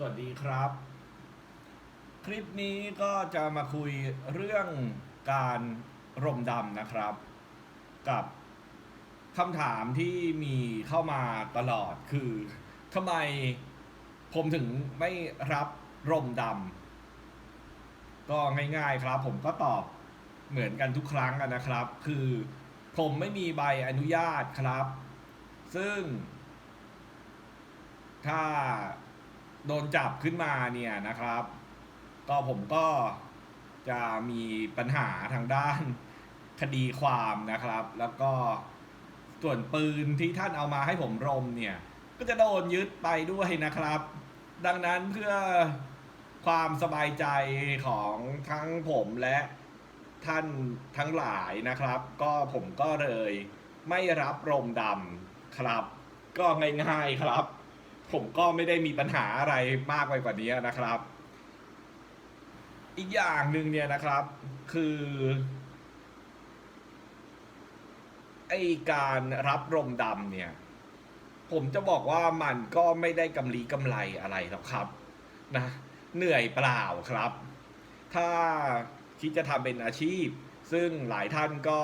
สวัสดีครับ คลิปนี้ก็จะมาคุยเรื่องการรมดำนะครับ กับคำถามที่มีเข้ามาตลอดคือทำไมผมถึงไม่รับรมดำก็ง่ายๆครับ ผมก็ตอบเหมือนกันทุกครั้งนะครับ คือผมไม่มีใบอนุญาตครับ ซึ่ง ถ้า โดนจับขึ้นมาเนี่ยนะครับ ก็ผมก็จะมีปัญหาทางด้านคดีความนะครับ แล้วก็ส่วนปืนที่ท่านเอามาให้ผมรมเนี่ย ก็จะโดนยึดไปด้วยนะครับ ดังนั้นเพื่อความสบายใจของทั้งผมและท่านทั้งหลายนะครับ ก็ผมก็เลยไม่รับรมดำครับ ก็ง่ายๆครับ ผมก็ไม่ได้มีปัญหาอะไรมากไปกว่านี้นะครับ อีกอย่างหนึ่งเนี่ยนะครับ คือไอการรับรมดำเนี่ย ผมจะบอกว่ามันก็ไม่ได้กำลีกำไรอะไรหรอกครับนะเหนื่อยเปล่าครับ ถ้าคิดจะทำเป็นอาชีพ ซึ่งหลายท่านก็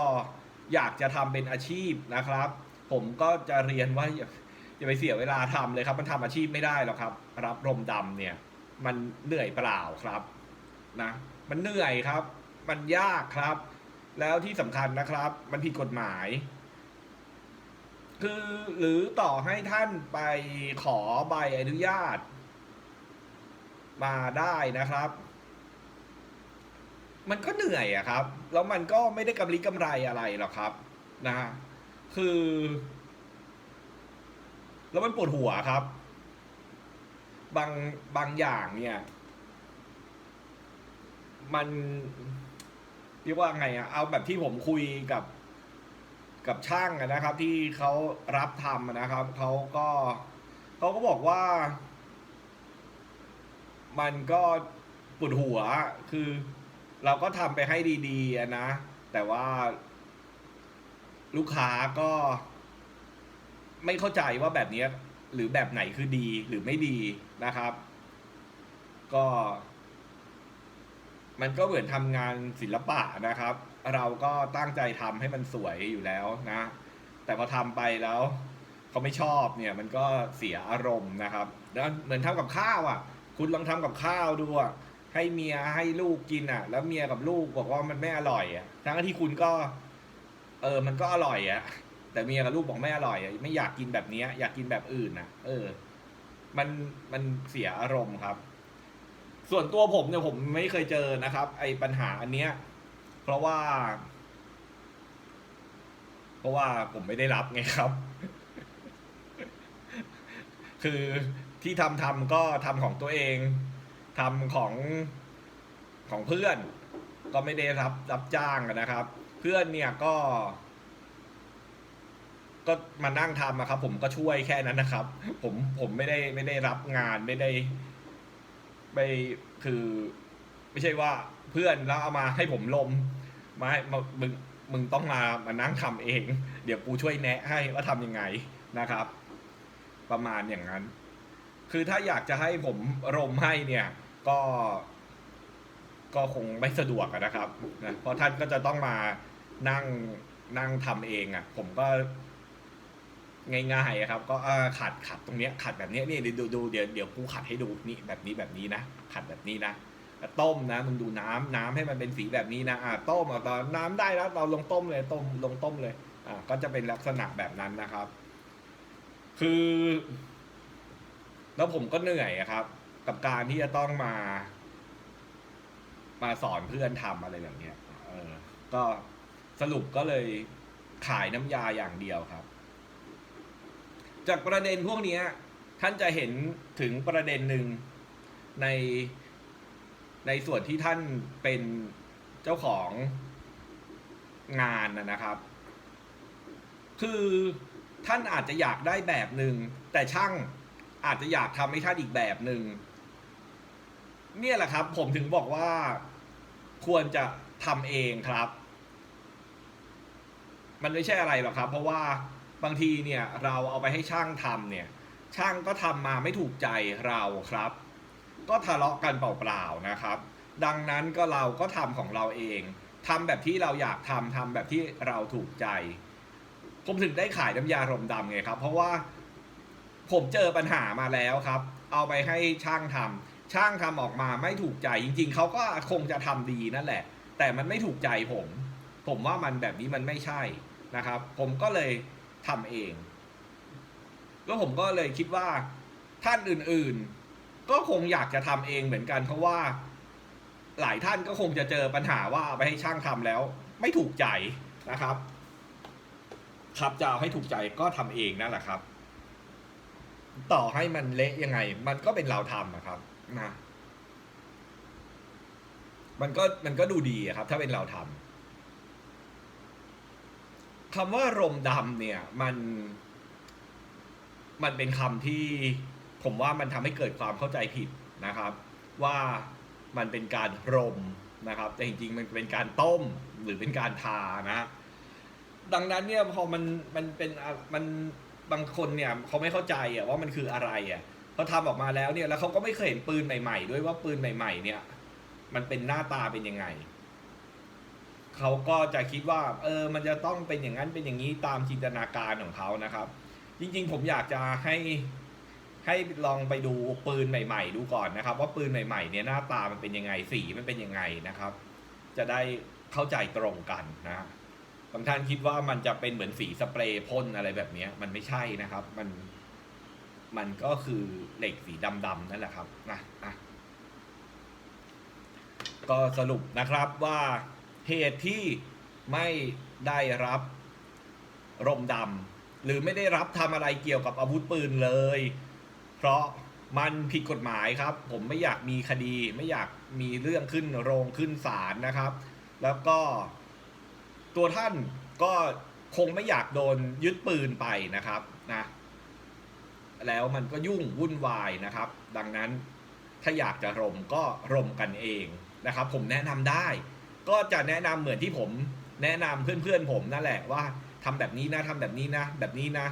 อยากจะทำเป็นอาชีพนะครับ ผมก็จะเรียนว่า อย่าไปเสียเวลาทำเลยครับ มันทำอาชีพไม่ได้หรอกครับ รับรมดำเนี่ย มันเหนื่อยเปล่าครับนะมันเหนื่อยครับ มันยากครับ แล้วที่สำคัญนะครับ มันผิดกฎหมาย คือหรือต่อให้ท่านไปขอใบอนุญาต มาได้นะครับ มันก็เหนื่อยอะครับ แล้วมันก็ไม่ได้กำลิกำไรอะไรหรอกครับ นะ คือ แล้วมันปวดหัวครับ บางบางอย่างเนี่ย มันเรียกว่าไงอะเอาแบบที่ผมคุยกับ กับช่างนะครับ ที่เขารับทำนะครับเขาก็เขาก็บอกว่า มันก็ปวดหัวคือ เราก็ทำไปให้ดีๆนะ แต่ว่าลูกค้าก็ ไม่เข้าใจว่าแบบนี้หรือแบบไหนคือดีหรือไม่ดีนะครับ ก็ มันก็เหมือนทำงานศิลปะนะครับ เราก็ตั้งใจทำให้มันสวยอยู่แล้วนะ แต่พอทำไปแล้วเขาไม่ชอบเนี่ย มันก็เสียอารมณ์นะครับแล้วเหมือนทำกับข้าวอะ คุณลองทำกับข้าวดูอะให้เมียให้ลูกกินอะ แล้วเมียกับลูกบอกว่ามันไม่อร่อยอะทั้งที่คุณก็ เออ มันก็อร่อยอะ แต่เมียกับลูกบอกไม่อร่อยอะไม่อยากกินแบบเนี้ย อยากกินแบบอื่นอะเออ มันมันเสียอารมณ์ครับ ส่วนตัวผมเนี่ยผมไม่เคยเจอนะครับ ไอ้ปัญหาอันเนี้ย เพราะว่า เพราะว่าผมไม่ได้รับไงครับ คือที่ทำทำก็ทำของตัวเองทำของของเพื่อน ก็ไม่ได้รับรับจ้างนะครับ เพื่อนเนี่ยก็ ก็มานั่งทำอะครับ ผมก็ช่วยแค่นั้นนะครับ ผมผมไม่ได้ไม่ได้รับงานไม่ได้ ไม่คือ ไม่ใช่ว่าเพื่อนแล้วเอามาให้ผมลมมาให้มามึงมึงต้องมามานั่งทำเอง เดี๋ยวกูช่วยแนะให้ว่าทำยังไงนะครับ ประมาณอย่างนั้น คือถ้าอยากจะให้ผมรมให้เนี่ย ก็ ก็คงไม่สะดวกนะครับนะเพราะท่านก็จะต้องมานั่งนั่งทำเองอะ่ะ ผมก็ ง่ายๆครับ ก็ขัดขัดตรงเนี้ยขัดแบบเนี้ยนี่เดี๋ยวดูดูเดี๋ยวเดี๋ยวกูขัดให้ดูนี่แบบนี้แบบนี้นะ ขัดแบบนี้นะต้มนะมึงดูน้ำน้ำให้มันเป็นสีแบบนี้นะอ่าต้มเอาตอนน้ำได้แล้วเราลงต้มเลยต้มลงต้มเลยอ่าก็จะเป็นลักษณะแบบนั้นนะครับ คือ แล้วผมก็เหนื่อยครับ กับการที่จะต้องมา มาสอนเพื่อนทำอะไรแบบเนี้ย เออ ก็สรุปก็เลยขายน้ำยาอย่างเดียวครับ จากประเด็นพวกนี้ท่านจะเห็นถึงประเด็นหนึ่งในในส่วนที่ท่านเป็นเจ้าของงานนะนะครับ คือท่านอาจจะอยากได้แบบหนึ่งแต่ช่างอาจจะอยากทำให้ท่านอีกแบบหนึ่งเนี่ยแหละครับ ผมถึงบอกว่าควรจะทำเองครับ มันไม่ใช่อะไรหรอกครับ เพราะว่า บางทีเนี่ยเราเอาไปให้ช่างทำเนี่ยช่างก็ทำมาไม่ถูกใจเราครับ ก็ทะเลาะกันเปล่าๆนะครับ ดังนั้นก็เราก็ทำของเราเองทำแบบที่เราอยากทำทำแบบที่เราถูกใจผมถึงได้ขายน้ำยารมดำไงครับ เพราะว่าผมเจอปัญหามาแล้วครับ เอาไปให้ช่างทำช่างทำออกมาไม่ถูกใจ จริง ๆเขาก็คงจะทำดีนั่นแหละ แต่มันไม่ถูกใจผม ผมว่ามันแบบนี้มันไม่ใช่นะครับ ผมก็เลย ทำเอง แล้วผมก็เลยคิดว่าท่านอื่นๆ ก็คงอยากจะทำเองเหมือนกันเพราะว่า หลายท่านก็คงจะเจอปัญหาว่าไปให้ช่างทำแล้ว ไม่ถูกใจนะครับ ครับจะเอาให้ถูกใจก็ทำเองนั่นแหละครับ ต่อให้มันเละยังไง มันก็เป็นเราทำอะครับนะมันก็มันก็ดูดีครับ ถ้าเป็นเราทำ คำว่ารมดำเนี่ยมันมันเป็นคำที่ผมว่ามันทำให้เกิดความเข้าใจผิดนะครับ ว่ามันเป็นการรมนะครับ แต่จริงๆมันเป็นการต้มหรือเป็นการทานะ ดังนั้นเนี่ยพอมันมันเป็นมันบางคนเนี่ยเขาไม่เข้าใจอะว่ามันคืออะไรอะพอทำออกมาแล้วเนี่ยแล้วเขาก็ไม่เคยเห็นปืนใหม่ ๆ ด้วยว่าปืนใหม่ ๆ เนี่ย มันเป็นหน้าตาเป็นยังไง เขาก็จะคิดว่าเออมันจะต้องเป็นอย่างนั้นเป็นอย่างนี้ตามจินตนาการของเขานะครับ จริงๆผมอยากจะให้ให้ลองไปดูปืนใหม่ ๆ ดูก่อนนะครับ ว่าปืนใหม่ๆเนี่ยหน้าตามันเป็นยังไงสีมันเป็นยังไงนะครับ จะได้เข้าใจตรงกันนะบางท่านคิดว่ามันจะเป็นเหมือนสีสเปรย์พ่นอะไรแบบนี้มันไม่ใช่นะครับ มัน มันก็คือเหล็กสีดำๆนั่นแหละครับนะอะก็สรุปนะครับว่า เหตุที่ไม่ได้รับรมดำหรือไม่ได้รับทำอะไรเกี่ยวกับอาวุธปืนเลย เพราะมันผิดกฎหมายครับ ผมไม่อยากมีคดี ไม่อยากมีเรื่องขึ้นโรงขึ้นศาลนะครับ แล้วก็ตัวท่านก็คงไม่อยากโดนยึดปืนไปนะครับนะแล้วมันก็ยุ่งวุ่นวายนะครับ ดังนั้นถ้าอยากจะรมก็รมกันเองนะครับ ผมแนะนำได้ ก็จะแนะนำเหมือนที่ผมแนะนำเพื่อนๆผมนั่นแหละว่าทำแบบนี้นะทำแบบนี้นะ แบบนี้นะ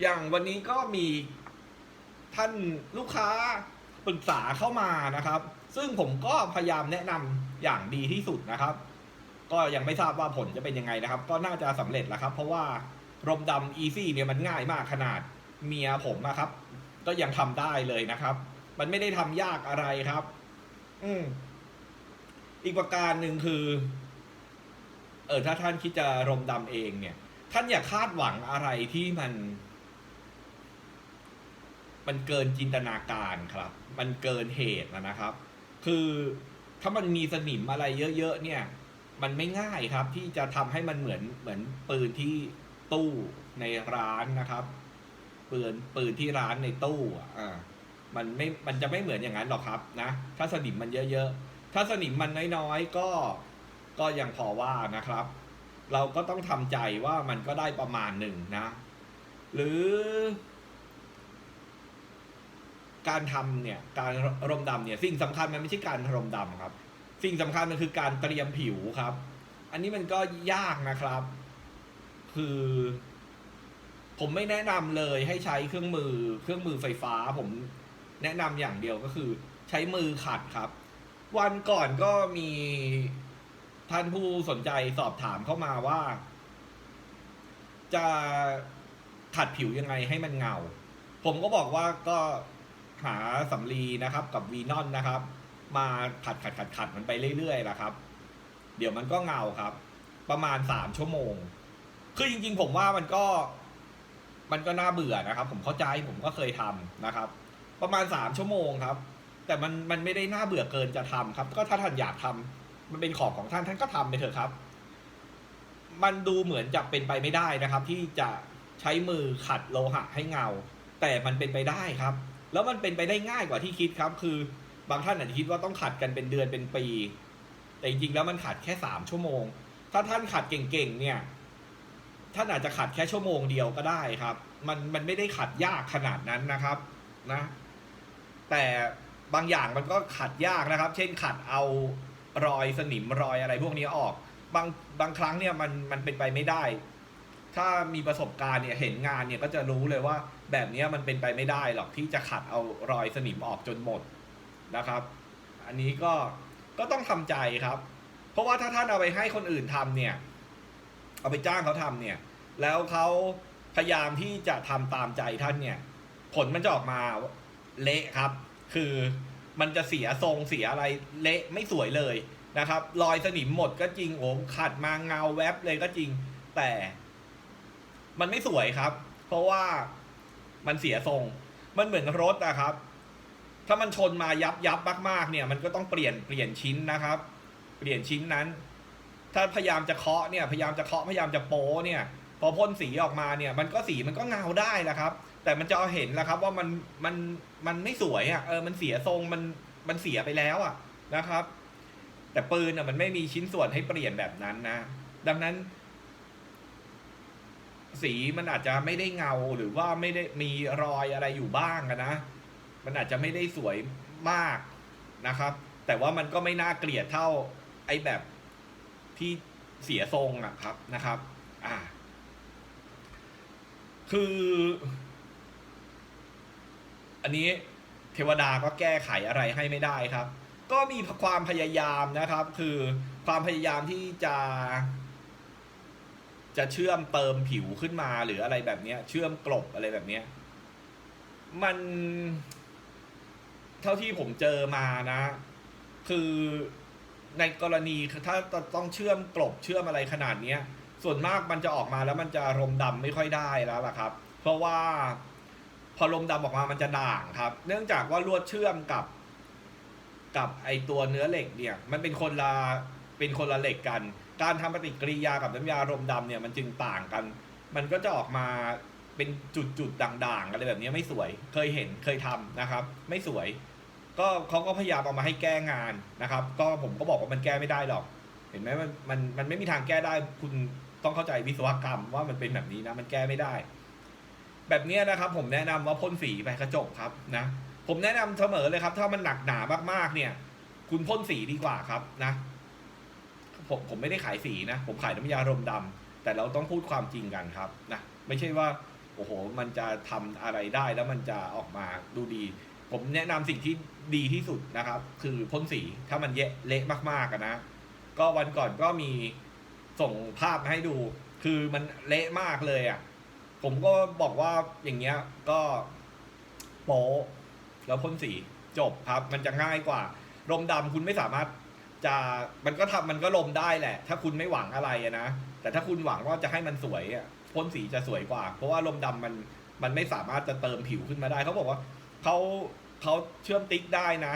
อย่างวันนี้ก็มีท่านลูกค้าปรึกษาเข้ามานะครับ ซึ่งผมก็พยายามแนะนำอย่างดีที่สุดนะครับ ก็ยังไม่ทราบว่าผลจะเป็นยังไงนะครับ ก็น่าจะสำเร็จแล้วครับ เพราะว่ารมดำอีซี่เนี่ยมันง่ายมากขนาดเมียผมนะครับ ก็ยังทำได้เลยนะครับ มันไม่ได้ทำยากอะไรครับ อืม อีกประการหนึ่งคือ เออถ้าท่านคิดจะรมดำเองเนี่ย ท่านอย่าคาดหวังอะไรที่มัน มันเกินจินตนาการครับ มันเกินเหตุนะครับ คือถ้ามันมีสนิมอะไรเยอะๆเนี่ย มันไม่ง่ายครับ ที่จะทำให้มันเหมือนเหมือนปืนที่ตู้ในร้านนะครับปืนปืนที่ร้านในตู้อะอ่ามันไม่ มันจะไม่เหมือนอย่างนั้นหรอกครับนะ ถ้าสนิมมันเยอะๆ ถ้าสนิมมันน้อยๆก็ก็ยังพอว่านะครับ เราก็ต้องทำใจว่ามันก็ได้ประมาณหนึ่งนะ หรือ การทำเนี่ย การรมดำเนี่ยสิ่งสำคัญมันไม่ใช่การรมดำครับ สิ่งสำคัญมันคือการเตรียมผิวครับ อันนี้มันก็ยากนะครับ คือ ผมไม่แนะนำเลยให้ใช้เครื่องมือ เครื่องมือไฟฟ้า ผมแนะนำอย่างเดียวก็คือ ใช้มือขัดครับ วันก่อนก็มีท่านผู้สนใจสอบถามเข้ามาว่า จะขัดผิวยังไงให้มันเงา ผมก็บอกว่าก็หาสำลีนะครับ กับวีนอนนะครับ มาขัดขัดขัดขัดมันไปเรื่อยๆล่ะครับ เดี๋ยวมันก็เงาครับ ประมาณสามชั่วโมง คือจริงๆ ผมว่ามันก็ มันก็น่าเบื่อนะครับ ผมเข้าใจผมก็เคยทำนะครับ ประมาณสามชั่วโมงครับ แต่มันมันไม่ได้น่าเบื่อเกินจะทำครับ ก็ถ้าท่านอยากทำมันเป็นของของท่านท่านก็ทำไปเถอะครับ มันดูเหมือนจะเป็นไปไม่ได้นะครับ ที่จะใช้มือขัดโลหะให้เงา แต่มันเป็นไปได้ครับ แล้วมันเป็นไปได้ง่ายกว่าที่คิดครับ คือบางท่านอาจจะคิดว่าต้องขัดกันเป็นเดือนเป็นปี แต่จริงๆแล้วมันขัดแค่สามชั่วโมง ถ้าท่านขัดเก่งๆเนี่ยท่านอาจจะขัดแค่ชั่วโมงเดียวก็ได้ครับ มันมันไม่ได้ขัดยากขนาดนั้นนะครับ นะ แต่ บางอย่างมันก็ขัดยากนะครับ เช่นขัดเอารอยสนิมรอยอะไรพวกนี้ออก บางบางครั้งเนี่ยมันมันเป็นไปไม่ได้ ถ้ามีประสบการณ์เนี่ยเห็นงานเนี่ยก็จะรู้เลยว่า แบบนี้มันเป็นไปไม่ได้หรอกที่จะขัดเอารอยสนิมออกจนหมดนะครับ อันนี้ก็ก็ต้องทำใจครับ เพราะว่าถ้าท่านเอาไปให้คนอื่นทำเนี่ย เอาไปจ้างเขาทำเนี่ย แล้วเขาพยายามที่จะทำตามใจท่านเนี่ย ผลมันจะออกมาเละครับ คือมันจะเสียทรงเสียอะไรเละไม่สวยเลยนะครับ รอยสนิมหมดก็จริงโอ้ขัดมาเงาแวบเลยก็จริง แต่มันไม่สวยครับ เพราะว่ามันเสียทรง มันเหมือนรถอะครับ ถ้ามันชนมายับยับมากๆเนี่ย มันก็ต้องเปลี่ยนเปลี่ยนชิ้นนะครับ เปลี่ยนชิ้นนั้น ถ้าพยายามจะเคาะเนี่ย พยายามจะเคาะพยายามจะโป้เนี่ย พอพ่นสีออกมาเนี่ย มันก็สีมันก็เงาได้แหละครับ แต่มันจะเอาเห็นแล้วครับว่ามันมันมันไม่สวยอะ่ะเออมันเสียทรงมันมันเสียไปแล้วอะ่ะนะครับ แต่ปืนอะมันไม่มีชิ้นส่วนให้เปลี่ยนแบบนั้นนะ ดังนั้น สีมันอาจจะไม่ได้เงาหรือว่าไม่ได้มีรอยอะไรอยู่บ้างนะ มันอาจจะไม่ได้สวยมากนะครับ แต่ว่ามันก็ไม่น่าเกลียดเท่า ไอ้แบบที่เสียทรงอะครับนะครับ อ่า คือ อันนี้เทวดาก็แก้ไขอะไรให้ไม่ได้ครับ ก็มีความพยายามนะครับ คือความพยายามที่จะ จะเชื่อมเติมผิวขึ้นมาหรืออะไรแบบนี้เชื่อมกลบอะไรแบบนี้มัน เท่าที่ผมเจอมานะ คือในกรณีถ้าต้องเชื่อมกลบเชื่อมอะไรขนาดเนี้ย ส่วนมากมันจะออกมาแล้วมันจะรมดำไม่ค่อยได้แล้วล่ะครับ เพราะว่า พอลมดำออกมามันจะด่างครับ เนื่องจากว่าลวดเชื่อมกับ กับไอตัวเนื้อเหล็กเนี่ย มันเป็นคนละเป็นคนละเหล็กกัน การทำปฏิกิริยากับน้ำยารมดำเนี่ยมันจึงต่างกัน มันก็จะออกมาเป็นจุดๆด่างๆอะไรแบบนี้ไม่สวย เคยเห็นเคยทำนะครับ ไม่สวย ก็เขาก็พยายามเอามาให้แก้งานนะครับ ก็ผมก็บอกว่ามันแก้ไม่ได้หรอก เห็นไหมมันมันมันไม่มีทางแก้ได้คุณต้องเข้าใจวิศวกรรมว่ามันเป็นแบบนี้นะ มันแก้ไม่ได้ แบบนี้นะครับผมแนะนำว่าพ่นสีไปกระจกครับนะผมแนะนำเสมอเลยครับ ถ้ามันหนักหนามากๆ เนี่ย คุณพ่นสีดีกว่าครับนะ ผมผมไม่ได้ขายสีนะ ผมขายน้ำยารมดำแต่เราต้องพูดความจริงกันครับนะไม่ใช่ว่าโอ้โห มันจะทำอะไรได้แล้วมันจะออกมาดูดี ผมแนะนำสิ่งที่ดีที่สุดนะครับ คือพ่นสีถ้ามันเยะเละมากๆนะ ก็วันก่อนก็มีส่งภาพมาให้ดู คือมันเละมากเลยอะ่ะ ผมก็บอกว่าอย่างเงี้ยก็โป๊ะแล้วพ่นสีจบครับ มันจะง่ายกว่า ลมดำคุณไม่สามารถจะมันก็ทำมันก็ลมได้แหละ ถ้าคุณไม่หวังอะไรนะแต่ถ้าคุณหวังว่าจะให้มันสวยอะพ่นสีจะสวยกว่า เพราะว่าลมดำมันมันไม่สามารถจะเติมผิวขึ้นมาได้เขาบอกว่าเขาเขาเชื่อมติ๊กได้นะ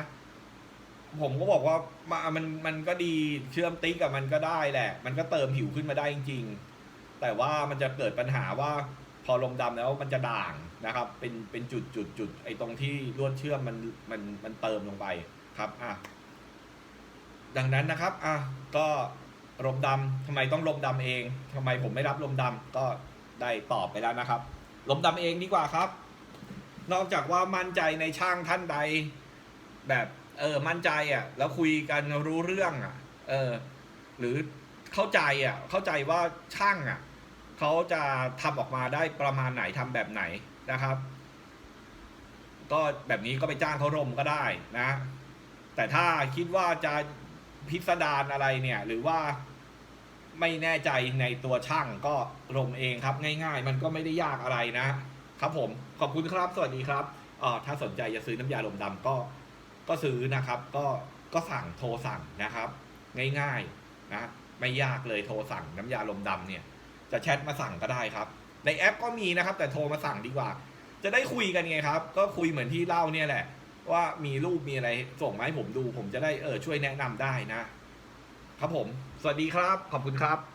ผมก็บอกว่ามามันมันก็ดีเชื่อมติ๊กกับมันก็ได้แหละ มันก็เติมผิวขึ้นมาได้จริง ๆ แต่ว่ามันจะเกิดปัญหาว่า อลมดำแล้วมันจะด่างนะครับ เป็นเป็นจุดจุดจุดไอ้ตรงที่ลวดเชื่อมมันมันมันเติมลงไปครับอะดังนั้นนะครับอะก็ลมดำทำไมต้องลมดำเองทำไมผมไม่รับลมดำก็ได้ตอบไปแล้วนะครับลมดำเองดีกว่าครับ นอกจากว่ามั่นใจในช่างท่านใด แบบเออมั่นใจอะแล้วคุยกันรู้เรื่องอะเออหรือเข้าใจอะเข้าใจว่าช่างอะ เขาจะทำออกมาได้ประมาณไหนทำแบบไหนนะครับ ก็แบบนี้ก็ไปจ้างเขารมก็ได้นะ แต่ถ้าคิดว่าจะพิสดารอะไรเนี่ย หรือว่าไม่แน่ใจในตัวช่างก็รมเองครับ ง่าย ๆ มันก็ไม่ได้ยากอะไรนะครับผมขอบคุณครับ สวัสดีครับออถ้าสนใจจะซื้อน้ำยาลมดำก็ก็ซื้อนะครับ ก็ก็สั่งโทรสั่งนะครับ ง่ายๆนะไม่ยากเลยโทรสั่งน้ำยาลมดำเนี่ย จะแชทมาสั่งก็ได้ครับ ในแอปก็มีนะครับ แต่โทรมาสั่งดีกว่า จะได้คุยกันไงครับ ก็คุยเหมือนที่เล่าเนี่ยแหละ ว่ามีรูปมีอะไรส่งมาให้ผมดู ผมจะได้เออช่วยแนะนำได้นะ ครับผม สวัสดีครับ ขอบคุณครับ